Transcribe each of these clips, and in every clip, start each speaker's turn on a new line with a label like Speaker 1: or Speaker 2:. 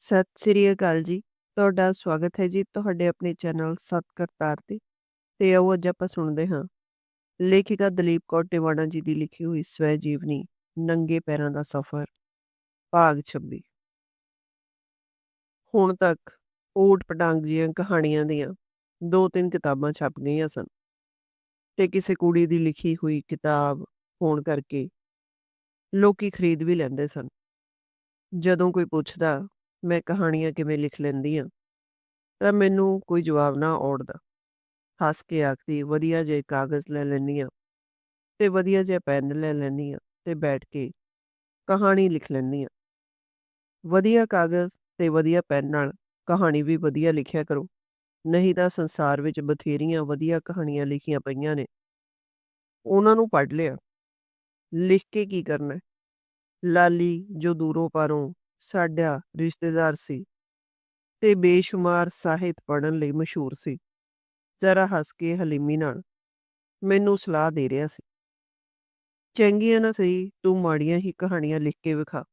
Speaker 1: ਸਤਿ ਸ੍ਰੀ ਅਕਾਲ ਜੀ। ਤੁਹਾਡਾ ਸਵਾਗਤ ਹੈ ਜੀ ਤੁਹਾਡੇ ਆਪਣੇ ਚੈਨਲ ਸੱਤ ਕਰਤਾਰ ਤੇ। ਤੇ ਆਓ ਅੱਜ ਆਪਾਂ ਸੁਣਦੇ ਹਾਂ ਲੇਖਿਕਾ ਦਲੀਪ ਕੌਰ ਟਿਵਾਣਾ ਜੀ ਦੀ ਲਿਖੀ ਹੋਈ ਸਵੈ ਜੀਵਨੀ ਨੰਗੇ ਪੈਰਾਂ ਦਾ ਸਫ਼ਰ, ਭਾਗ 26 ਹੁਣ ਤੱਕ ਓਟ ਪਟਾਂਗ ਜੀਆਂ ਕਹਾਣੀਆਂ ਦੀਆਂ ਦੋ ਤਿੰਨ ਕਿਤਾਬਾਂ ਛਪ ਗਈਆਂ ਸਨ, ਤੇ ਕਿਸੇ ਕੁੜੀ ਦੀ ਲਿਖੀ ਹੋਈ ਕਿਤਾਬ ਹੋਣ ਕਰਕੇ ਲੋਕੀ ਖਰੀਦ ਵੀ ਲੈਂਦੇ ਸਨ ਜਦੋਂ ਕੋਈ ਪੁੱਛਦਾ ਮੈਂ ਕਹਾਣੀਆਂ ਕਿਵੇਂ ਲਿਖ ਲੈਂਦੀ ਆ ਤਾਂ ਮੈਨੂੰ ਕੋਈ ਜਵਾਬ ਨਾ ਔੜਦਾ ਹੱਸ ਕੇ ਆਖਦੀ, ਵਧੀਆ ਜੇ ਕਾਗਜ਼ ਲੈ ਲੈਂਦੀ ਆ ਤੇ ਵਧੀਆ ਜਿਹਾ ਪੈਨ ਲੈ ਲੈਂਦੀ ਆ ਤੇ ਬੈਠ ਕੇ ਕਹਾਣੀ ਲਿਖ ਲੈਂਦੀ ਆ ਵਧੀਆ ਕਾਗਜ਼ ਤੇ ਵਧੀਆ ਪੈਨ ਨਾਲ ਕਹਾਣੀ ਵੀ ਵਧੀਆ ਲਿਖਿਆ ਕਰੋ, ਨਹੀਂ ਤਾਂ ਸੰਸਾਰ ਵਿੱਚ ਬਥੇਰੀਆਂ ਵਧੀਆ ਕਹਾਣੀਆਂ ਲਿਖੀਆਂ ਪਈਆਂ ਨੇ। ਉਹਨਾਂ ਨੂੰ ਪੜ੍ਹ ਲਿਆ। ਲਿਖ ਕੇ ਕੀ ਕਰਨਾ ਲਾਲੀ ਜੋ ਦੂਰੋਂ ਪਾਰੋਂ ਸਾਡਾ ਰਿਸ਼ਤੇਦਾਰ ਸੀ ਤੇ ਬੇਸ਼ੁਮਾਰ ਸਾਹਿਤ ਪੜ੍ਹਨ ਲਈ ਮਸ਼ਹੂਰ ਸੀ। ਜ਼ਰਾ ਹੱਸ ਕੇ ਹਲੀਮੀ ਨਾਲ ਮੈਨੂੰ ਸਲਾਹ ਦੇ ਰਿਹਾ ਸੀ। ਚੰਗੀਆਂ ਨਾ ਸਹੀ, ਤੂੰ ਮਾੜੀਆਂ ਹੀ ਕਹਾਣੀਆਂ ਲਿਖ ਕੇ ਵਿਖਾ।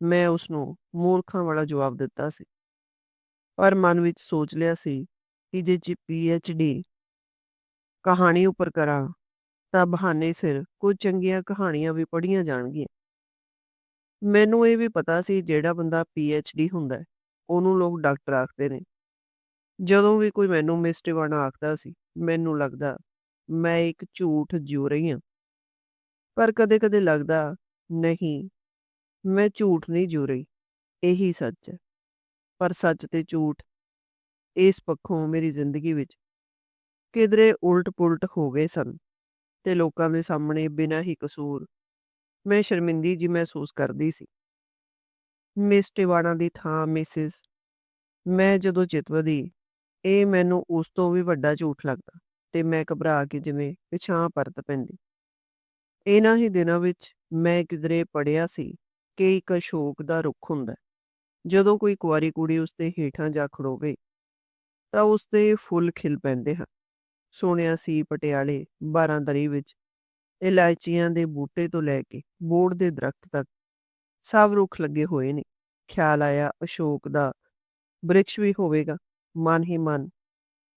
Speaker 1: ਮੈਂ ਉਸ ਨੂੰ ਮੂਰਖਾਂ ਵਾਲਾ ਜਵਾਬ ਦਿੱਤਾ ਸੀ। ਪਰ ਮਨ ਵਿੱਚ ਸੋਚ ਲਿਆ ਸੀ ਕਿ ਜੇ ਜੀ ਡੀ ਕਹਾਣੀ ਉੱਪਰ ਕਰਾਂ ਤਾਂ ਬਹਾਨੇ ਸਿਰ ਕੁਝ ਚੰਗੀਆਂ ਕਹਾਣੀਆਂ ਵੀ ਪੜ੍ਹੀਆਂ ਜਾਣਗੀਆਂ। ਮੈਨੂੰ ਇਹ ਵੀ ਪਤਾ ਸੀ ਜਿਹੜਾ ਬੰਦਾ ਡੀ ਹੁੰਦਾ ਹੈ, ਉਹਨੂੰ ਲੋਕ ਡਾਕਟਰ ਆਖਦੇ ਨੇ। ਜਦੋਂ ਵੀ ਕੋਈ ਮੈਨੂੰ ਮਿਸ ਟਿਵਾਣਾ ਆਖਦਾ ਸੀ ਮੈਨੂੰ ਲੱਗਦਾ ਮੈਂ ਇੱਕ ਝੂਠ ਜਿਉ ਰਹੀ ਹਾਂ। ਪਰ ਕਦੇ-ਕਦੇ ਲੱਗਦਾ ਨਹੀਂ ਮੈਂ ਝੂਠ ਨਹੀਂ ਜਿਉ ਰਹੀ ਇਹੀ ਸੱਚ ਹੈ। ਪਰ ਸੱਚ ਤੇ ਝੂਠ ਇਸ ਪੱਖੋਂ ਮੇਰੀ ਜ਼ਿੰਦਗੀ ਵਿੱਚ ਕਿਧਰੇ ਉਲਟ-ਪੁਲਟ ਹੋ ਗਏ ਸਨ ਤੇ ਲੋਕਾਂ ਦੇ ਸਾਹਮਣੇ ਬਿਨਾਂ ਹੀ ਕਸੂਰ ਮੈਂ ਸ਼ਰਮਿੰਦੀ ਜੀ ਮਹਿਸੂਸ ਕਰਦੀ ਸੀ। ਮਿਸ ਟਿਵਾਣਾ ਦੀ ਥਾਂ, ਮਿਸਿਸ। ਮੈਂ ਜਦੋਂ ਚਿਤਵਦੀ ਇਹ ਮੈਨੂੰ ਉਸ ਤੋਂ ਵੀ ਵੱਡਾ ਝੂਠ ਲੱਗਦਾ ਤੇ ਮੈਂ ਘਬਰਾ ਕੇ ਜਿਵੇਂ ਪਿਛਾਂ ਪਰਤ ਪੈਂਦੀ। ਇਹਨਾਂ ਹੀ ਦਿਨਾਂ ਵਿੱਚ ਮੈਂ ਕਿਧਰੇ ਪੜਿਆ ਸੀ ਕਿ ਇੱਕ ਅਸ਼ੋਕ ਦਾ ਰੁੱਖ ਹੁੰਦਾ ਜਦੋਂ ਕੋਈ ਕੁਆਰੀ ਕੁੜੀ ਉਸਦੇ ਹੇਠਾਂ ਜਾ ਖੜੋਵੇ, ਤਾਂ ਉਸਦੇ ਫੁੱਲ ਖਿਲ ਪੈਂਦੇ ਹਨ। ਸੁਣਿਆ ਸੀ ਪਟਿਆਲੇ ਬਾਰਾਂਦਰੀ ਵਿੱਚ ਇਲਾਇਚੀਆਂ ਦੇ ਬੂਟੇ ਤੋਂ ਲੈ ਕੇ ਬੋੜ ਦੇ ਦਰਖਤ ਤੱਕ ਸਭ ਰੁੱਖ ਲੱਗੇ ਹੋਏ ਨੇ। ਖਿਆਲ ਆਇਆ, ਅਸ਼ੋਕ ਦਾ ਬ੍ਰਿਕਸ਼ ਵੀ ਹੋਵੇਗਾ। ਮਨ ਹੀ ਮਨ,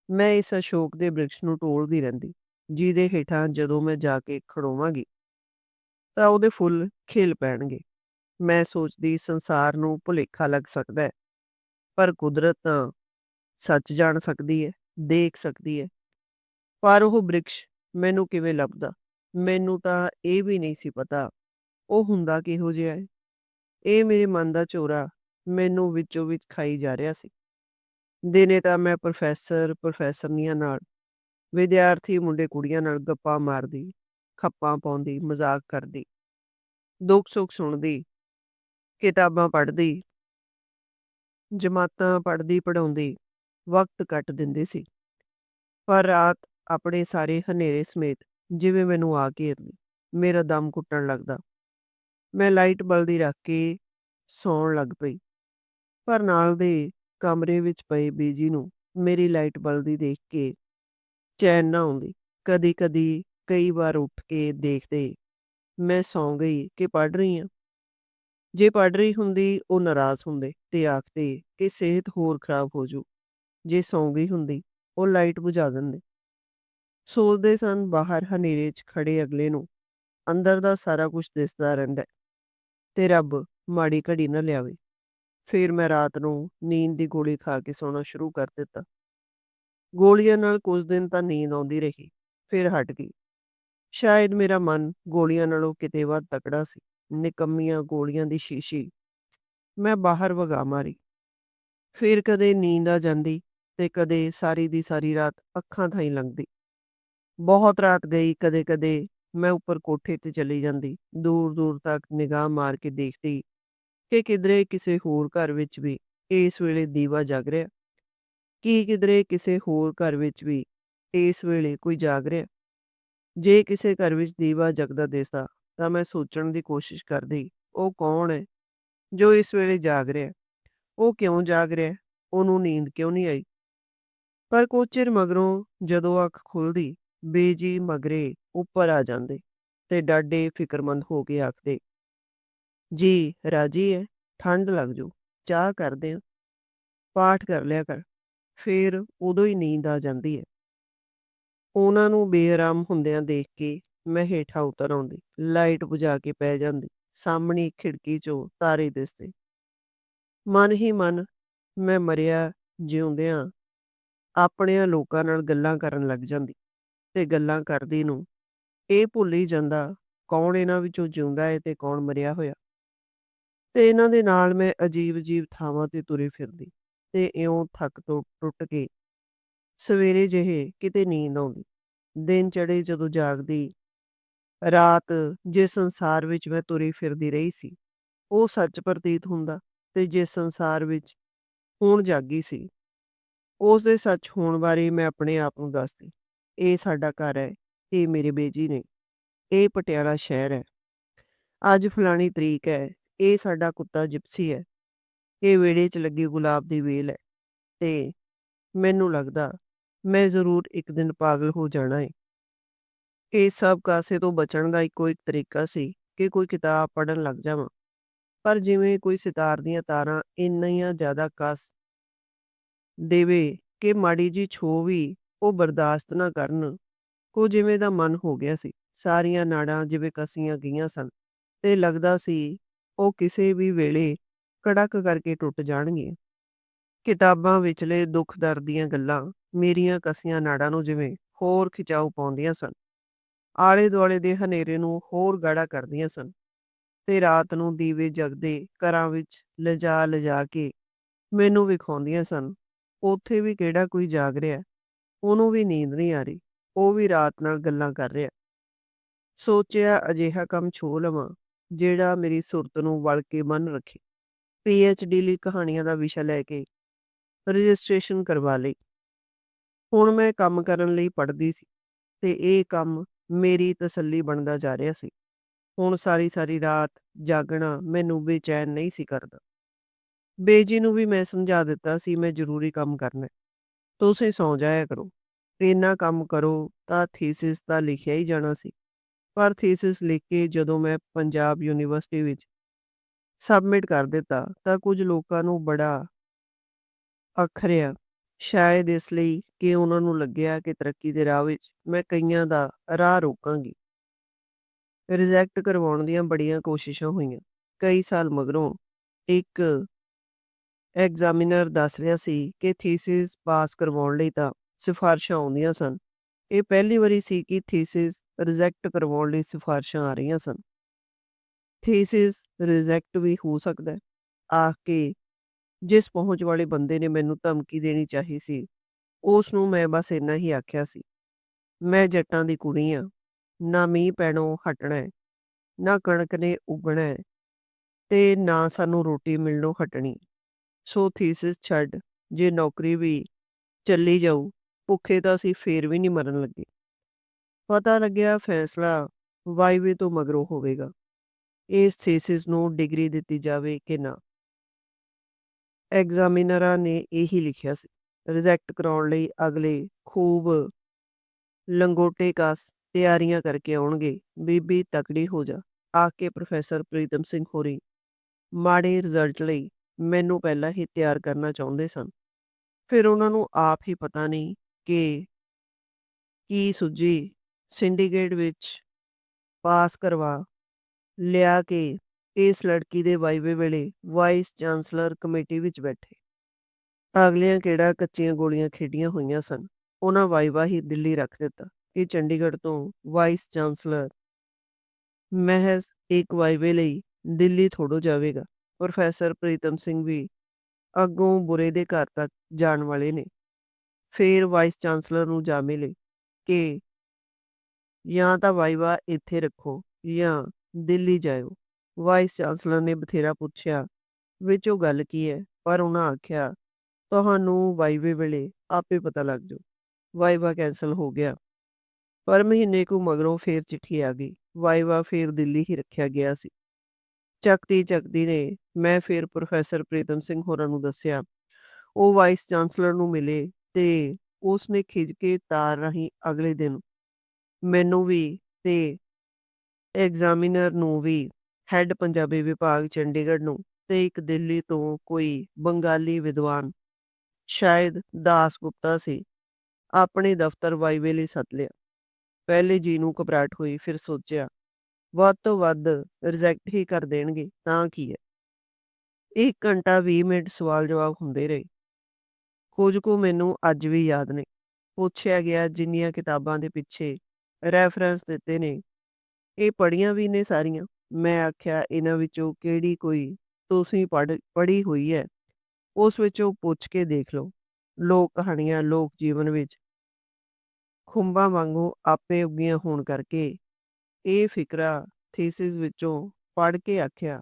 Speaker 1: ਮੈਂ ਇਸ ਅਸ਼ੋਕ ਦੇ ਬ੍ਰਿਕਸ਼ ਨੂੰ ਟੋਲਦੀ ਰਹਿੰਦੀ, ਜਿਹਦੇ ਹੇਠਾਂ ਜਦੋਂ ਮੈਂ ਜਾ ਕੇ ਖੜੋਵਾਂਗੀ, ਤਾਂ ਉਹਦੇ ਫੁੱਲ ਖਿਲ ਪੈਣਗੇ। ਮੈਂ ਸੋਚਦੀ, ਸੰਸਾਰ ਨੂੰ ਭੁਲੇਖਾ ਲੱਗ ਸਕਦਾ ਹੈ, ਪਰ ਕੁਦਰਤ ਤਾਂ ਸੱਚ ਜਾਣ ਸਕਦੀ ਹੈ, ਦੇਖ ਸਕਦੀ ਹੈ। ਪਰ ਉਹ ਬ੍ਰਿਕਸ਼ ਮੈਨੂੰ ਕਿਵੇਂ ਲੱਭਦਾ? ਮੈਨੂੰ ਤਾਂ ਇਹ ਵੀ ਨਹੀਂ ਸੀ ਪਤਾ, ਉਹ ਹੁੰਦਾ ਕਿਹੋ ਜਿਹਾ ਹੈ। ਇਹ ਮੇਰੇ ਮਨ ਦਾ ਝੋਰਾ ਮੈਨੂੰ ਵਿੱਚੋਂ ਵਿੱਚ ਖਾਈ ਜਾ ਰਿਹਾ ਸੀ। ਦਿਨੇ ਤਾਂ ਮੈਂ ਪ੍ਰੋਫੈਸਰ, ਪ੍ਰੋਫੈਸਰਨੀਆਂ ਨਾਲ, ਵਿਦਿਆਰਥੀ ਮੁੰਡੇ ਕੁੜੀਆਂ ਨਾਲ ਗੱਪਾਂ ਮਾਰਦੀ, ਖੱਪਾਂ ਪਾਉਂਦੀ, ਮਜ਼ਾਕ ਕਰਦੀ, ਦੁੱਖ ਸੁੱਖ ਸੁਣਦੀ, ਕਿਤਾਬਾਂ ਪੜ੍ਹਦੀ, ਜਮਾਤਾਂ ਪੜ੍ਹਦੀ ਪੜਾਉਂਦੀ ਵਕਤ ਕੱਟ ਦਿੰਦੇ ਸੀ। ਪਰ ਰਾਤ ਆਪਣੇ ਸਾਰੇ ਹਨੇਰੇ ਸਮੇਤ ਜਿਵੇਂ ਮੈਨੂੰ ਆ ਘੇਰਦੀ ਮੇਰਾ ਦਮ ਘੁੱਟਣ ਲੱਗਦਾ। ਮੈਂ ਲਾਈਟ ਬਲਦੀ ਰੱਖ ਕੇ ਸੌਣ ਲੱਗ ਪਈ। ਪਰ ਨਾਲ ਦੇ ਕਮਰੇ ਵਿੱਚ ਪਏ ਬੀਜੀ ਨੂੰ ਮੇਰੀ ਲਾਈਟ ਬਲਦੀ ਦੇਖ ਕੇ ਚੈਨ ਨਾ ਆਉਂਦੀ। ਕਦੀ-ਕਦੀ ਕਈ ਵਾਰ ਉੱਠ ਕੇ ਦੇਖਦੇ ਮੈਂ ਸੌਂ ਗਈ ਕਿ ਪੜ ਰਹੀ ਹਾਂ। ਜੇ ਪੜ ਰਹੀ ਹੁੰਦੀ ਉਹ ਨਾਰਾਜ਼ ਹੁੰਦੇ ਤੇ ਆਖਦੇ ਕਿ ਸਿਹਤ ਹੋਰ ਖਰਾਬ ਹੋ ਜੂ। ਜੇ ਸੌਂ ਗਈ ਹੁੰਦੀ ਉਹ ਲਾਈਟ ਬੁਝਾ ਦਿੰਦੇ। ਸੋਚਦੇ ਸਨ, ਬਾਹਰ ਹਨੇਰੇ 'ਚ ਖੜੇ ਅਗਲੇ ਨੂੰ। ਅੰਦਰ ਦਾ ਸਾਰਾ ਕੁਝ ਦਿਸਦਾ ਰਹਿੰਦਾ ਤੇ ਰੱਬ ਮਾੜੀ ਘੜੀ ਨਾ ਲਿਆਵੇ। ਫਿਰ ਮੈਂ ਰਾਤ ਨੂੰ ਨੀਂਦ ਦੀ ਗੋਲੀ ਖਾ ਕੇ ਸੌਣਾ ਸ਼ੁਰੂ ਕਰ ਦਿੱਤਾ। ਗੋਲੀਆਂ ਨਾਲ ਕੁਝ ਦਿਨ ਤਾਂ ਨੀਂਦ ਆਉਂਦੀ ਰਹੀ, ਫਿਰ ਹਟ ਗਈ। ਸ਼ਾਇਦ ਮੇਰਾ ਮਨ ਗੋਲੀਆਂ ਨਾਲੋਂ ਕਿਤੇ ਵੱਧ ਤਕੜਾ ਸੀ। ਨਿਕੰਮੀਆਂ ਗੋਲੀਆਂ ਦੀ ਸ਼ੀਸ਼ੀ। ਮੈਂ ਬਾਹਰ ਵਗਾ ਮਾਰੀ। ਫਿਰ ਕਦੇ ਨੀਂਦ ਆ ਜਾਂਦੀ ਤੇ ਕਦੇ ਸਾਰੀ ਦੀ ਸਾਰੀ ਰਾਤ ਅੱਖਾਂ ਥਾਈ ਲੰਘਦੀ। ਬਹੁਤ ਰਾਤ ਗਈ ਕਦੇ-ਕਦੇ ਮੈਂ ਉੱਪਰ ਕੋਠੇ ਤੇ ਚਲੀ ਜਾਂਦੀ ਦੂਰ-ਦੂਰ ਤੱਕ ਨਿਗਾਹ ਮਾਰ ਕੇ ਦੇਖਦੀ ਕਿ ਕਿਧਰੇ ਕਿਸੇ ਹੋਰ ਘਰ ਵਿੱਚ ਵੀ ਇਸ ਵੇਲੇ ਦੀਵਾ ਜਗ ਰਿਹਾ। ਕੀ ਕਿਧਰੇ ਕਿਸੇ ਹੋਰ ਘਰ ਵਿੱਚ ਵੀ ਇਸ ਵੇਲੇ ਕੋਈ ਜਾਗ ਰਿਹਾ। ਜੇ ਕਿਸੇ ਘਰ ਵਿੱਚ ਦੀਵਾ ਜਗਦਾ ਦਿਸਦਾ ਤਾਂ ਮੈਂ ਸੋਚਣ ਦੀ ਕੋਸ਼ਿਸ਼ ਕਰਦੀ, ਉਹ ਕੌਣ ਹੈ ਜੋ ਇਸ ਵੇਲੇ ਜਾਗ ਰਿਹਾ? ਉਹ ਕਿਉਂ ਜਾਗ ਰਿਹਾ? ਉਹਨੂੰ ਨੀਂਦ ਕਿਉਂ ਨਹੀਂ ਆਈ? ਪਰ ਕੁਝ ਚਿਰ ਮਗਰੋਂ ਜਦੋਂ ਅੱਖ ਖੁੱਲਦੀ ਬੇਜੀ ਮਗਰੇ ਉੱਪਰ ਆ ਜਾਂਦੇ ਤੇ ਡਾਡੇ ਫਿਕਰਮੰਦ ਹੋ ਕੇ ਆਖਦੇ, ਜੀ, ਰਾਜੀ ਹੈ ਠੰਡ ਲੱਗ ਜੂ, ਚਾਹ ਕਰਦੇ ਆ। ਪਾਠ ਕਰ ਲਿਆ ਕਰ, ਫੇਰ ਉਦੋਂ ਹੀ ਨੀਂਦ ਆ ਜਾਂਦੀ ਹੈ ਉਹਨਾਂ ਨੂੰ ਬੇਆਰਾਮ ਹੁੰਦਿਆਂ ਦੇਖ ਕੇ ਮੈਂ ਹੇਠਾਂ ਉਤਰ ਆਉਂਦੀ, ਲਾਈਟ ਬੁਝਾ ਕੇ ਪੈ ਜਾਂਦੀ, ਸਾਹਮਣੀ ਖਿੜਕੀ 'ਚੋਂ ਤਾਰੇ ਦਿਸਦੇ। ਮਨ ਹੀ ਮਨ, ਮੈਂ ਮਰਿਆ ਜਿਉਂਦਿਆਂ ਆਪਣਿਆਂ ਲੋਕਾਂ ਨਾਲ ਗੱਲਾਂ ਕਰਨ ਲੱਗ ਜਾਂਦੀ। ਤੇ ਗੱਲਾਂ ਕਰਦੀ ਨੂੰ, ਇਹ ਭੁੱਲ ਹੀ ਜਾਂਦਾ, ਕੌਣ ਇਹਨਾਂ ਵਿੱਚੋਂ ਜਿਉਂਦਾ ਹੈ ਤੇ ਕੌਣ ਮਰਿਆ ਹੋਇਆ। ਤੇ ਇਹਨਾਂ ਦੇ ਨਾਲ ਮੈਂ ਅਜੀਬ-ਅਜੀਬ ਥਾਵਾਂ ਤੇ ਤੁਰੇ ਫਿਰਦੀ ਤੇ ਇਉਂ ਥੱਕ ਤੋਂ ਟੁੱਟ ਕੇ ਸਵੇਰੇ ਜਿਹੇ ਕਿਤੇ ਨੀਂਦ ਆਉਂਦੀ। ਦਿਨ ਚੜੇ ਜਦੋਂ ਜਾਗਦੀ, ਰਾਤ ਜਿਸ ਸੰਸਾਰ ਵਿੱਚ ਮੈਂ ਤੁਰੀ ਫਿਰਦੀ ਰਹੀ ਸੀ, ਉਹ ਸੱਚ ਪ੍ਰਤੀਤ ਹੁੰਦਾ ਤੇ ਜਿਸ ਸੰਸਾਰ ਵਿੱਚ ਹੁਣ ਜਾਗੀ ਸੀ, ਉਸ ਦੇ ਸੱਚ ਹੋਣ ਬਾਰੇ ਮੈਂ ਆਪਣੇ ਆਪ ਨੂੰ ਦੱਸਦੀ। ਇਹ ਸਾਡਾ ਘਰ ਹੈ, ਇਹ ਮੇਰੇ ਬੇਜੀ ਨੇ, ਇਹ ਪਟਿਆਲਾ ਸ਼ਹਿਰ ਹੈ। ਅੱਜ ਫਲਾਣੀ ਤਰੀਕ ਹੈ, ਇਹ ਸਾਡਾ ਕੁੱਤਾ ਜਿਪਸੀ ਹੈ। ਇਹ ਵਿਹੜੇ 'ਚ ਲੱਗੀ ਗੁਲਾਬ ਦੀ ਵੇਲ ਹੈ ਤੇ ਮੈਨੂੰ ਲੱਗਦਾ ਮੈਂ ਜ਼ਰੂਰ ਇੱਕ ਦਿਨ ਪਾਗਲ ਹੋ ਜਾਣਾ ਹੈ ਇਹ ਸਭ ਕਾਸੇ ਤੋਂ ਬਚਣ ਦਾ ਇੱਕੋ ਇੱਕ ਤਰੀਕਾ ਸੀ ਕਿ ਕੋਈ ਕਿਤਾਬ ਪੜ੍ਹਨ ਲੱਗ ਜਾਵਾਂ, ਪਰ ਜਿਵੇਂ ਕੋਈ ਸਿਤਾਰ ਦੀਆਂ ਤਾਰਾਂ ਇੰਨੀਆਂ ਜ਼ਿਆਦਾ ਕਸ ਦੇਵੇ ਕਿ ਮਾੜੀ ਜੀ ਛੋ ਵੀ ਉਹ ਬਰਦਾਸ਼ਤ ਨਾ ਕਰਨ ਕੋ ਜਿਵੇਂ ਦਾ ਮਨ ਹੋ ਗਿਆ ਸੀ। ਸਾਰੀਆਂ ਨਾੜਾਂ ਜਿਵੇਂ ਕਸੀਆਂ ਗਈਆਂ ਸਨ ਤੇ ਲੱਗਦਾ ਸੀ ਉਹ ਕਿਸੇ ਵੀ ਵੇਲੇ ਕੜਕ ਕਰਕੇ ਟੁੱਟ ਜਾਣਗੀਆਂ। ਕਿਤਾਬਾਂ ਵਿਚਲੇ ਦੁੱਖ ਦਰਦ ਦੀਆਂ ਗੱਲਾਂ ਮੇਰੀਆਂ ਕਸੀਆਂ ਨਾੜਾਂ ਨੂੰ ਜਿਵੇਂ ਹੋਰ ਖਿਚਾਉ ਪਾਉਂਦੀਆਂ ਸਨ। ਆਲੇ ਦੁਆਲੇ ਦੇ ਹਨੇਰੇ ਨੂੰ ਹੋਰ ਗਾੜਾ ਕਰਦੀਆਂ ਸਨ ਤੇ ਰਾਤ ਨੂੰ ਦੀਵੇ ਜਗਦੇ ਘਰਾਂ ਵਿੱਚ ਲਿਜਾ ਲਿਜਾ ਕੇ ਮੈਨੂੰ ਵਿਖਾਉਂਦੀਆਂ ਸਨ, ਉੱਥੇ ਵੀ ਕਿਹੜਾ ਕੋਈ ਜਾਗ ਰਿਹਾ। ਉਹਨੂੰ ਵੀ ਨੀਂਦ ਨਹੀਂ ਆ ਰਹੀ, ਉਹ ਵੀ ਰਾਤ ਨਾਲ ਗੱਲਾਂ ਕਰ ਰਿਹਾ। ਸੋਚਿਆ ਅਜਿਹਾ ਕੰਮ ਛੋ ਲਵਾਂ, ਜਿਹੜਾ ਮੇਰੀ ਸੁਰਤ ਨੂੰ ਵਲ ਕੇ ਬੰਨ ਰੱਖੇ। ਪੀ ਐੱਚ ਡੀ ਲਈ ਕਹਾਣੀਆਂ ਦਾ ਵਿਸ਼ਾ ਲੈ ਕੇ ਰਜਿਸਟ੍ਰੇਸ਼ਨ ਕਰਵਾ ਲਈ। ਹੁਣ ਮੈਂ ਕੰਮ ਕਰਨ ਲਈ ਪੜ੍ਹਦੀ ਸੀ ਤੇ ਇਹ ਕੰਮ ਮੇਰੀ ਤਸੱਲੀ ਬਣਦਾ ਜਾ ਰਿਹਾ ਸੀ। ਹੁਣ ਸਾਰੀ ਸਾਰੀ ਰਾਤ ਜਾਗਣਾ ਮੈਨੂੰ ਬੇਚੈਨ ਨਹੀਂ ਸੀ ਕਰਦਾ। ਬੇਜੀ ਨੂੰ ਵੀ ਮੈਂ ਸਮਝਾ ਦਿੱਤਾ ਸੀ ਮੈਂ ਜ਼ਰੂਰੀ ਕੰਮ ਕਰਨਾ ਤੁਸੀਂ ਸੌਂ ਜਾਇਆ ਕਰੋ। ਇੰਨਾ ਕੰਮ ਕਰੋ ਤਾਂ ਥੀਸਿਸ ਤਾਂ ਲਿਖਿਆ ਹੀ ਜਾਣਾ ਸੀ। ਪਰ ਥੀਸਿਸ ਲਿਖ ਕੇ ਜਦੋਂ ਮੈਂ ਪੰਜਾਬ ਯੂਨੀਵਰਸਿਟੀ ਵਿੱਚ ਸਬਮਿਟ ਕਰ ਦਿੱਤਾ ਤਾਂ ਕੁਝ ਲੋਕਾਂ ਨੂੰ ਬੜਾ ਅਖਰਿਆ। ਸ਼ਾਇਦ ਇਸ ਲਈ ਕਿ ਉਹਨਾਂ ਨੂੰ ਲੱਗਿਆ ਕਿ ਤਰੱਕੀ ਦੇ ਰਾਹ ਵਿੱਚ ਮੈਂ ਕਈਆਂ ਦਾ ਰਾਹ ਰੋਕਾਂਗੀ। ਰਿਜੈਕਟ ਕਰਵਾਉਣ ਦੀਆਂ ਬੜੀਆਂ ਕੋਸ਼ਿਸ਼ਾਂ ਹੋਈਆਂ। ਕਈ ਸਾਲ ਮਗਰੋਂ ਇੱਕ ਐਗਜ਼ਾਮੀਨਰ ਦੱਸ ਰਿਹਾ ਸੀ ਕਿ ਥੀਸਿਸ ਪਾਸ ਕਰਵਾਉਣ ਲਈ ਤਾਂ ਸਿਫਾਰਸ਼ਾਂ ਆਉਂਦੀਆਂ ਸਨ। ਇਹ ਪਹਿਲੀ ਵਾਰੀ ਸੀ ਕਿ ਥੀਸਿਸ ਰਿਜੈਕਟ ਕਰਵਾਉਣ ਲਈ ਸਿਫਾਰਸ਼ਾਂ ਆ ਰਹੀਆਂ ਸਨ। ਥੀਸਿਸ ਰਿਜੈਕਟ ਵੀ ਹੋ ਸਕਦਾ ਹੈ। ਆਖ ਕੇ ਜਿਸ ਪਹੁੰਚ ਵਾਲੇ ਬੰਦੇ ਨੇ ਮੈਨੂੰ ਧਮਕੀ ਦੇਣੀ ਚਾਹੀ ਸੀ ਉਸ ਨੂੰ ਮੈਂ ਬਸ ਇੰਨਾ ਹੀ ਆਖਿਆ ਸੀ, ਮੈਂ ਜੱਟਾਂ ਦੀ ਕੁੜੀ ਆ। ਨਾ ਮੀਂਹ ਪੈਣੋਂ ਹਟਣਾ ਹੈ, ਨਾ ਕਣਕ ਨੇ ਉਗਣਾ ਹੈ ਤੇ ਨਾ ਸਾਨੂੰ ਰੋਟੀ ਮਿਲਣੋਂ ਹਟਣੀ। ਸੋ ਥੀਸਿਸ ਛੱਡ, ਜੇ ਨੌਕਰੀ ਵੀ ਚੱਲੀ ਜਾਊ, ਭੁੱਖੇ ਤਾਂ ਅਸੀਂ ਫੇਰ ਵੀ ਨਹੀਂ ਮਰਨ ਲੱਗੇ। ਪਤਾ ਲੱਗਿਆ ਫੈਸਲਾ ਵਾਈਵੇ ਤੋਂ ਮਗਰੋਂ ਹੋਵੇਗਾ। ਇਸ ਥੀਸਿਸ ਨੂੰ ਡਿਗਰੀ ਦਿੱਤੀ ਜਾਵੇ ਕਿ ਨਾ। ਐਗਜ਼ਾਮੀਨਰਾਂ ਨੇ ਇਹੀ ਲਿਖਿਆ ਸੀ, ਰਿਜੈਕਟ ਕਰਾਉਣ ਲਈ ਅਗਲੇ ਖੂਬ ਲੰਗੋਟੇ ਕਸ ਤਿਆਰੀਆਂ ਕਰਕੇ ਆਉਣਗੇ, ਬੀਬੀ ਤਕੜੀ ਹੋ ਜਾ, ਆ ਕੇ ਪ੍ਰੋਫੈਸਰ ਪ੍ਰੀਤਮ ਸਿੰਘ ਹੋਰੀ, ਮਾੜੇ ਰਿਜ਼ਲਟ ਲਈ ਮੈਨੂੰ ਪਹਿਲਾਂ ਹੀ ਤਿਆਰ ਕਰਨਾ ਚਾਹੁੰਦੇ ਸਨ। ਫਿਰ ਉਹਨਾਂ ਨੂੰ ਆਪ ਹੀ ਪਤਾ ਨਹੀਂ ਕਿ ਕੀ ਸੁੱਜੀ ਸਿੰਡੀਕੇਟ ਵਿੱਚ ਪਾਸ ਕਰਵਾ ਲਿਆ ਕੇ ਇਸ ਲੜਕੀ ਦੇ ਵਾਈਵੇ ਵੇਲੇ ਵਾਈਸ ਚਾਂਸਲਰ ਕਮੇਟੀ ਵਿੱਚ ਬੈਠੇ। ਅਗਲੀਆਂ ਕਿਹੜਾ ਕੱਚੀਆਂ ਗੋਲੀਆਂ ਖੇਡੀਆਂ ਹੋਈਆਂ ਸਨ, ਉਹਨਾਂ ਵਾਈਵਾ ਹੀ ਦਿੱਲੀ ਰੱਖ ਦਿੱਤਾ ਕਿ ਚੰਡੀਗੜ੍ਹ ਤੋਂ ਵਾਈਸ ਚਾਂਸਲਰ ਮਹਿਜ਼ ਇੱਕ ਵਾਈਵੇ ਲਈ ਦਿੱਲੀ ਥੋੜੋ ਜਾਵੇਗਾ। ਪ੍ਰੋਫੈਸਰ ਪ੍ਰੀਤਮ ਸਿੰਘ ਵੀ ਅੱਗੋਂ ਬੁਰੇ ਦੇ ਘਰ ਤੱਕ ਜਾਣ ਵਾਲੇ ਨੇ। ਫਿਰ ਵਾਈਸ ਚਾਂਸਲਰ ਨੂੰ ਜਾ ਮਿਲੇ ਕਿ ਜਾਂ ਤਾਂ ਵਾਈਵਾ ਇੱਥੇ ਰੱਖੋ ਜਾਂ ਦਿੱਲੀ ਜਾਇਓ। ਵਾਈਸ ਚਾਂਸਲਰ ਨੇ ਬਥੇਰਾ ਪੁੱਛਿਆ, ਵਿੱਚ ਉਹ ਗੱਲ ਕੀ ਹੈ? ਪਰ ਉਹਨਾਂ ਆਖਿਆ, ਤੁਹਾਨੂੰ ਵਾਈਵੇ ਵੇਲੇ ਆਪੇ ਪਤਾ ਲੱਗ ਜਾਊ ਵਾਈਵਾ ਕੈਨਸਲ ਹੋ ਗਿਆ। ਪਰ ਮਹੀਨੇ ਕੁ ਮਗਰੋਂ ਫੇਰ ਚਿੱਠੀ ਆ ਗਈ। ਵਾਈਵਾ ਫੇਰ ਦਿੱਲੀ ਹੀ ਰੱਖਿਆ ਗਿਆ ਸੀ। ਚੱਕਦੀ ਚੱਕਦੀ ਨੇ ਮੈਂ ਫਿਰ ਪ੍ਰੋਫੈਸਰ ਪ੍ਰੀਤਮ ਸਿੰਘ ਹੋਰਾਂ ਨੂੰ ਦੱਸਿਆ। ਉਹ ਵਾਈਸ ਚਾਂਸਲਰ ਨੂੰ ਮਿਲੇ ਤੇ ਉਸ ਨੇ ਖਿੱਚ ਕੇ ਤਾਰ ਰਾਹੀਂ ਅਗਲੇ ਦਿਨ ਮੈਨੂੰ ਵੀ ਤੇ ਐਗਜ਼ਾਮੀਨਰ ਨੂੰ ਵੀ ਹੈੱਡ ਪੰਜਾਬੀ ਵਿਭਾਗ ਚੰਡੀਗੜ੍ਹ ਨੂੰ ਤੇ ਇੱਕ ਦਿੱਲੀ ਤੋਂ ਕੋਈ ਬੰਗਾਲੀ ਵਿਦਵਾਨ ਸ਼ਾਇਦ ਦਾਸ ਗੁਪਤਾ ਸੀ ਆਪਣੇ ਦਫ਼ਤਰ ਵਾਈਵੇ ਲਈ ਸੱਦ ਲਿਆ। ਪਹਿਲੇ ਜੀ ਨੂੰ ਘਬਰਾਹਟ ਹੋਈ, ਫਿਰ ਸੋਚਿਆ, ਵੱਧ ਤੋਂ ਵੱਧ ਰਿਜੈਕਟ ਹੀ ਕਰ ਦੇਣਗੇ, ਤਾਂ ਕੀ ਹੈ? ਇੱਕ ਘੰਟਾ 20 ਮਿੰਟ ਸਵਾਲ ਜਵਾਬ ਹੁੰਦੇ ਰਹੇ। ਕੁਝ ਕੁ ਮੈਨੂੰ ਅੱਜ ਵੀ ਯਾਦ ਨੇ। ਪੁੱਛਿਆ ਗਿਆ ਜਿੰਨੀਆਂ ਕਿਤਾਬਾਂ ਦੇ ਪਿੱਛੇ ਰੈਫਰੈਂਸ ਦਿੱਤੇ ਨੇ। ਇਹ ਪੜੀਆਂ ਵੀ ਨੇ ਸਾਰੀਆਂ। ਮੈਂ ਆਖਿਆ, ਇਹਨਾਂ ਵਿੱਚੋਂ ਕਿਹੜੀ ਕੋਈ ਤੁਸੀਂ ਪੜ੍ਹ, ਪੜ੍ਹੀ ਹੋਈ ਹੈ? ਉਸ ਵਿੱਚੋਂ ਪੁੱਛ ਕੇ ਦੇਖ ਲਓ। ਲੋਕ ਕਹਾਣੀਆਂ, ਲੋਕ ਜੀਵਨ ਵਿੱਚ ਖੁੰਬਾਂ ਵਾਂਗੂ ਆਪੇ ਉੱਗੀਆਂ ਹੋਣ ਕਰਕੇ ਇਹ ਫਿਕਰਾ ਥੀਸਿਸ ਵਿੱਚੋਂ ਪੜ੍ਹ ਕੇ ਆਖਿਆ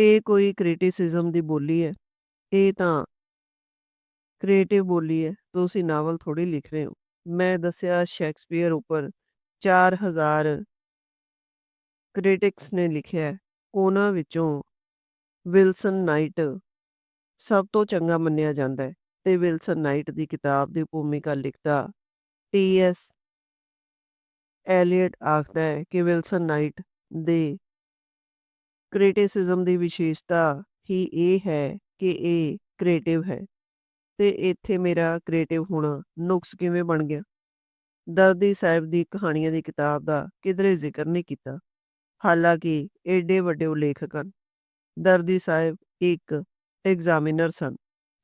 Speaker 1: ਇਹ ਕੋਈ ਕ੍ਰਿਟਿਸਿਜ਼ਮ ਦੀ ਬੋਲੀ ਹੈ, ਇਹ ਤਾਂ ਕ੍ਰੀਏਟਿਵ ਬੋਲੀ ਹੈ, ਤੁਸੀਂ ਨਾਵਲ ਥੋੜੀ ਲਿਖ ਰਹੇ ਹੋ। ਮੈਂ ਦੱਸਿਆ ਸ਼ੇਕਸਪੀਅਰ ਉੱਪਰ 4000 ਕ੍ਰਿਟਿਕਸ ਨੇ ਲਿਖਿਆ ਉਹਨਾਂ ਵਿੱਚੋਂ ਵਿਲਸਨ ਨਾਈਟ ਸਭ ਤੋਂ ਚੰਗਾ ਮੰਨਿਆ ਜਾਂਦਾ ਹੈ ਤੇ ਵਿਲਸਨ ਨਾਈਟ ਦੀ ਕਿਤਾਬ ਦੀ ਭੂਮਿਕਾ ਲਿਖਦਾ ਟੀ ਐਸ ਐਲੀਅਟ ਆਖਦਾ ਹੈ ਕਿ ਵਿਲਸਨ ਨਾਈਟ ਦੇ ਕ੍ਰਿਟਿਸਿਜ਼ਮ ਦੀ ਵਿਸ਼ੇਸ਼ਤਾ ਹੀ ਇਹ ਹੈ ਕਿ ਇਹ ਕ੍ਰੀਏਟਿਵ ਹੈ ਤੇ ਇੱਥੇ ਮੇਰਾ ਕ੍ਰੀਏਟਿਵ ਹੋਣਾ ਨੁਕਸ ਕਿਵੇਂ ਬਣ ਗਿਆ? ਦਰਦੀ ਸਾਹਿਬ ਦੀ ਕਹਾਣੀਆਂ ਦੀ ਕਿਤਾਬ ਦਾ ਕਿਧਰੇ ਜ਼ਿਕਰ ਨਹੀਂ ਕੀਤਾ। ਹਾਲਾਂਕਿ ਏਡੇ ਵੱਡੇ ਲੇਖਕ ਹਨ। ਦਰਦੀ ਸਾਹਿਬ ਇੱਕ ਐਗਜ਼ਾਮੀਨਰ ਸਨ,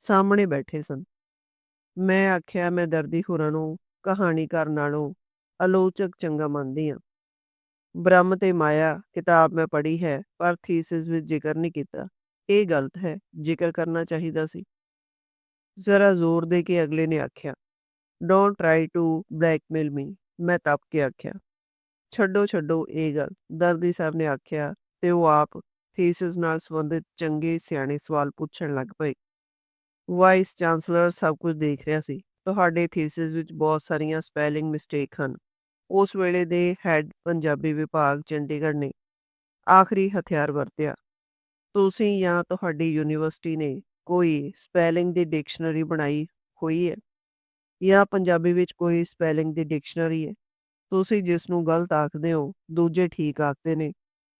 Speaker 1: ਸਾਹਮਣੇ ਬੈਠੇ ਸਨ। ਮੈਂ ਆਖਿਆ, ਮੈਂ ਦਰਦੀ ਹੋਰਾਂ ਨੂੰ ਕਹਾਣੀਕਾਰ ਨਾਲੋਂ ਆਲੋਚਕ ਚੰਗਾ ਮੰਨਦੀ ਹਾਂ ਬ੍ਰਹਮ ਤੇ ਮਾਇਆ ਕਿਤਾਬ ਮੈਂ ਪੜ੍ਹੀ ਹੈ ਪਰ ਥੀਸਿਸ ਵਿੱਚ ਜ਼ਿਕਰ ਨਹੀਂ ਕੀਤਾ ਇਹ ਗਲਤ ਹੈ ਜ਼ਿਕਰ ਕਰਨਾ ਚਾਹੀਦਾ ਸੀ ਜ਼ਰਾ ਜ਼ੋਰ ਦੇ ਕੇ ਅਗਲੇ ਨੇ ਆਖਿਆ don't try to blackmail me ਮੈਂ ਤਪ ਕੇ ਆਖਿਆ ਛੱਡੋ ਛੱਡੋ ਇਹ ਗੱਲ ਦਰਦੀ ਸਾਹਿਬ ਨੇ ਆਖਿਆ ਤੇ ਉਹ ਆਪ ਥੀਸਿਸ ਨਾਲ ਸੰਬੰਧਿਤ ਚੰਗੇ ਸਿਆਣੇ ਸਵਾਲ ਪੁੱਛਣ ਲੱਗ ਪਏ ਵਾਈਸ ਚਾਂਸਲਰ ਸਭ ਕੁਝ ਦੇਖ ਰਿਹਾ ਸੀ ਤੁਹਾਡੇ ਥੀਸਿਸ ਵਿੱਚ ਬਹੁਤ ਸਾਰੀਆਂ ਸਪੈਲਿੰਗ ਮਿਸਟੇਕ ਹਨ ਉਸ ਵੇਲੇ ਦੇ ਹੈੱਡ ਪੰਜਾਬੀ ਵਿਭਾਗ ਚੰਡੀਗੜ੍ਹ ਨੇ ਆਖਰੀ ਹਥਿਆਰ ਵਰਤਿਆ। ਤੁਸੀਂ ਜਾਂ ਤੁਹਾਡੀ ਯੂਨੀਵਰਸਿਟੀ ਨੇ ਕੋਈ ਸਪੈਲਿੰਗ ਦੀ ਡਿਕਸ਼ਨਰੀ ਬਣਾਈ ਹੋਈ ਹੈ? ਜਾਂ ਪੰਜਾਬੀ ਵਿੱਚ ਕੋਈ ਸਪੈਲਿੰਗ ਦੀ ਡਿਕਸ਼ਨਰੀ ਹੈ? ਤੁਸੀਂ ਜਿਸ ਨੂੰ ਗਲਤ ਆਖਦੇ ਹੋ, ਦੂਜੇ ਠੀਕ ਆਖਦੇ ਨੇ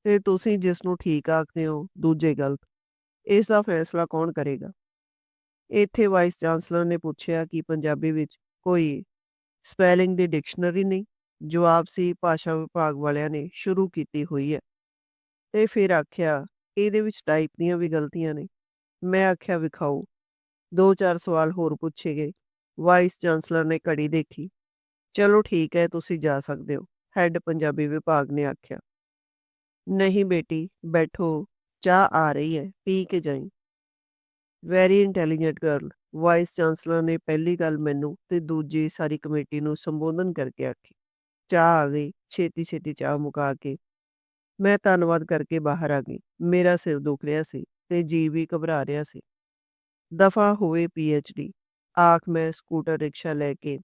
Speaker 1: ਤੇ ਤੁਸੀਂ ਜਿਸ ਨੂੰ ਠੀਕ ਆਖਦੇ ਹੋ, ਦੂਜੇ ਗਲਤ। ਇਸ ਦਾ ਫੈਸਲਾ ਕੌਣ ਕਰੇਗਾ? ਇੱਥੇ ਵਾਈਸ ਚਾਂਸਲਰ ਨੇ ਪੁੱਛਿਆ ਕਿ ਪੰਜਾਬੀ ਵਿੱਚ ਕੋਈ ਸਪੈਲਿੰਗ ਦੀ ਡਿਕਸ਼ਨਰੀ ਨਹੀਂ। ਜਵਾਬ ਸੀ ਭਾਸ਼ਾ ਵਿਭਾਗ ਵਾਲਿਆਂ ਨੇ ਸ਼ੁਰੂ ਕੀਤੀ ਹੋਈ ਹੈ। ਤੇ ਫਿਰ ਆਖਿਆ, ਇਹਦੇ ਵਿੱਚ ਟਾਈਪ ਦੀਆਂ ਵੀ ਗਲਤੀਆਂ ਨੇ। ਮੈਂ ਆਖਿਆ, ਵਿਖਾਓ। ਦੋ ਚਾਰ ਸਵਾਲ ਹੋਰ ਪੁੱਛੇ ਗਏ। ਵਾਈਸ ਚਾਂਸਲਰ ਨੇ ਘੜੀ ਦੇਖੀ। ਚਲੋ ਠੀਕ ਹੈ, ਤੁਸੀਂ ਜਾ ਸਕਦੇ ਹੋ। ਹੈੱਡ ਪੰਜਾਬੀ ਵਿਭਾਗ ਨੇ ਆਖਿਆ। ਨਹੀਂ ਬੇਟੀ, ਬੈਠੋ, ਚਾਹ ਆ ਰਹੀ ਹੈ, ਪੀ ਕੇ ਜਾਈ। Very intelligent girl vice chancellor ਨੇ ਪਹਿਲੀ ਗੱਲ ਮੈਨੂੰ ਤੇ ਦੂਜੀ ਸਾਰੀ ਕਮੇਟੀ ਨੂੰ ਸੰਬੋਧਨ ਕਰਕੇ ਆਖੀ। ਚਾਹ ਆ ਗਈ, ਛੇਤੀ ਛੇਤੀ ਚਾਹ ਮੁਕਾ ਕੇ। ਮੈਂ ਧੰਨਵਾਦ ਕਰਕੇ ਬਾਹਰ ਆ ਗਈ। ਮੇਰਾ ਸਿਰ ਦੁਖ ਰਿਹਾ ਸੀ ਤੇ ਜੀ ਵੀ ਘਬਰਾ ਰਿਹਾ ਸੀ। ਦਫਾ ਹੋਵੇ ਪੀਐਚਡੀ ਆਖ ਮੈਂ ਸਕੂਟਰ ਰਿਕਸ਼ਾ ਲੈ ਕੇ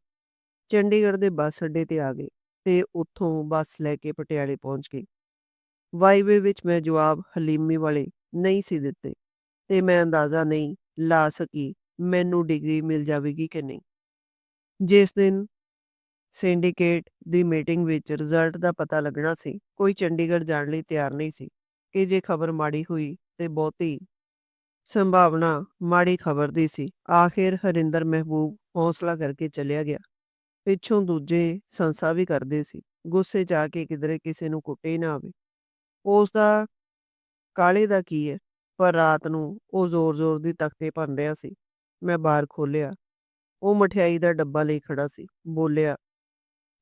Speaker 1: ਚੰਡੀਗੜ੍ਹ ਦੇ ਬੱਸ ਅੱਡੇ ਤੇ ਆ ਗਈ ਤੇ ਉੱਥੋਂ ਬੱਸ ਲੈ ਕੇ ਪਟਿਆਲੇ ਪਹੁੰਚ ਗਈ। ਵਾਈਵੇ ਵਿੱਚ ਮੈਂ ਜਵਾਬ ਹਲੀਮੀ ਵਾਲੇ ਨਹੀਂ ਸੀ ਦਿੱਤੇ ਤੇ ਮੈਂ ਅੰਦਾਜ਼ਾ ਨਹੀਂ ਲਾ ਸਕੀ ਮੈਨੂੰ ਡਿਗਰੀ ਮਿਲ ਜਾਵੇਗੀ ਕਿ ਨਹੀਂ। ਜਿਸ ਦਿਨ ਸਿੰਡੀਕੇਟ ਦੀ ਮੀਟਿੰਗ ਵਿੱਚ ਰਿਜ਼ਲਟ ਦਾ ਪਤਾ ਲੱਗਣਾ ਸੀ। ਕੋਈ ਚੰਡੀਗੜ੍ਹ ਜਾਣ ਲਈ ਤਿਆਰ ਨਹੀਂ ਸੀ ਕਿ ਜੇ ਖਬਰ ਮਾੜੀ ਹੋਈ ਤੇ ਬਹੁਤੀ ਸੰਭਾਵਨਾ ਮਾੜੀ ਖਬਰ ਦੀ ਸੀ। ਆਖਿਰ ਹਰਿੰਦਰ ਮਹਿਬੂਬ ਹੌਸਲਾ ਕਰਕੇ ਚਲਿਆ ਗਿਆ। ਪਿੱਛੋਂ ਦੂਜੇ ਸੰਸਾ ਵੀ ਕਰਦੇ ਸੀ। ਗੁੱਸੇ ਜਾ ਕੇ ਕਿਧਰੇ ਕਿਸੇ ਨੂੰ ਕੁੱਟੇ ਨਾ ਆਵੇ। ਉਸ ਦਾ ਕਾਲੇ ਦਾ ਕੀ ਹੈ? ਪਰ ਰਾਤ ਨੂੰ ਉਹ ਜ਼ੋਰ-ਜ਼ੋਰ ਦੀ ਤਖਤੇ ਭੰਨ ਰਿਹਾ ਸੀ। ਮੈਂ ਬਾਹਰ ਖੋਲਿਆ ਉਹ ਮਠਿਆਈ ਦਾ ਡੱਬਾ ਲਈ ਖੜਾ ਸੀ। ਬੋਲਿਆ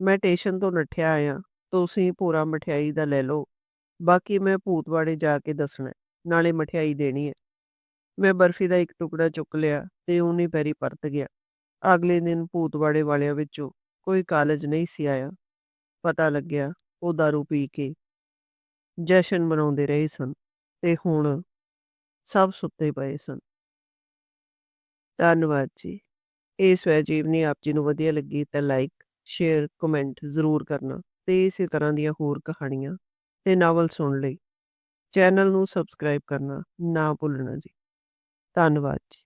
Speaker 1: ਮੈਂ ਸਟੇਸ਼ਨ ਤੋਂ ਨੱਠਿਆ ਆਇਆ, ਤੁਸੀਂ ਪੂਰਾ ਮਠਿਆਈ ਦਾ ਲੈ ਲਓ। ਬਾਕੀ ਮੈਂ ਭੂਤਵਾੜੇ ਜਾ ਕੇ ਦੱਸਣਾ, ਨਾਲੇ ਮਠਿਆਈ ਦੇਣੀ ਹੈ। ਮੈਂ ਬਰਫੀ ਦਾ ਇੱਕ ਟੁਕੜਾ ਚੁੱਕ ਲਿਆ ਤੇ ਉਹਨੇ ਪੈਰੀ ਪਰਤ ਗਿਆ। ਅਗਲੇ ਦਿਨ ਭੂਤਵਾੜੇ ਵਾਲਿਆਂ ਵਿੱਚੋਂ ਕੋਈ ਕਾਲਜ ਨਹੀਂ ਸੀ ਆਇਆ। ਪਤਾ ਲੱਗਿਆ, ਉਹ दारू ਪੀ ਕੇ ਜਸ਼ਨ ਮਨਾਉਂਦੇ ਰਹੇ ਸਨ ਤੇ ਹੁਣ ਸਭ ਸੁੱਤੇ ਪਏ ਸਨ। ਧੰਨਵਾਦ ਜੀ। ਇਹ ਸਵੈ ਜੀਵਨੀ ਆਪ ਜੀ ਨੂੰ ਵਧੀਆ ਲੱਗੀ ਤਾਂ ਲਾਈਕ ਸ਼ੇਅਰ ਕਮੈਂਟ ਜ਼ਰੂਰ ਕਰਨਾ ਤੇ ਇਸੇ ਤਰ੍ਹਾਂ ਦੀਆਂ ਹੋਰ ਕਹਾਣੀਆਂ ਤੇ ਨਾਵਲ ਸੁਣ ਲਈ। ਚੈਨਲ ਨੂੰ ਸਬਸਕ੍ਰਾਈਬ ਕਰਨਾ ਨਾ ਭੁੱਲਣਾ ਜੀ। ਧੰਨਵਾਦ ਜੀ।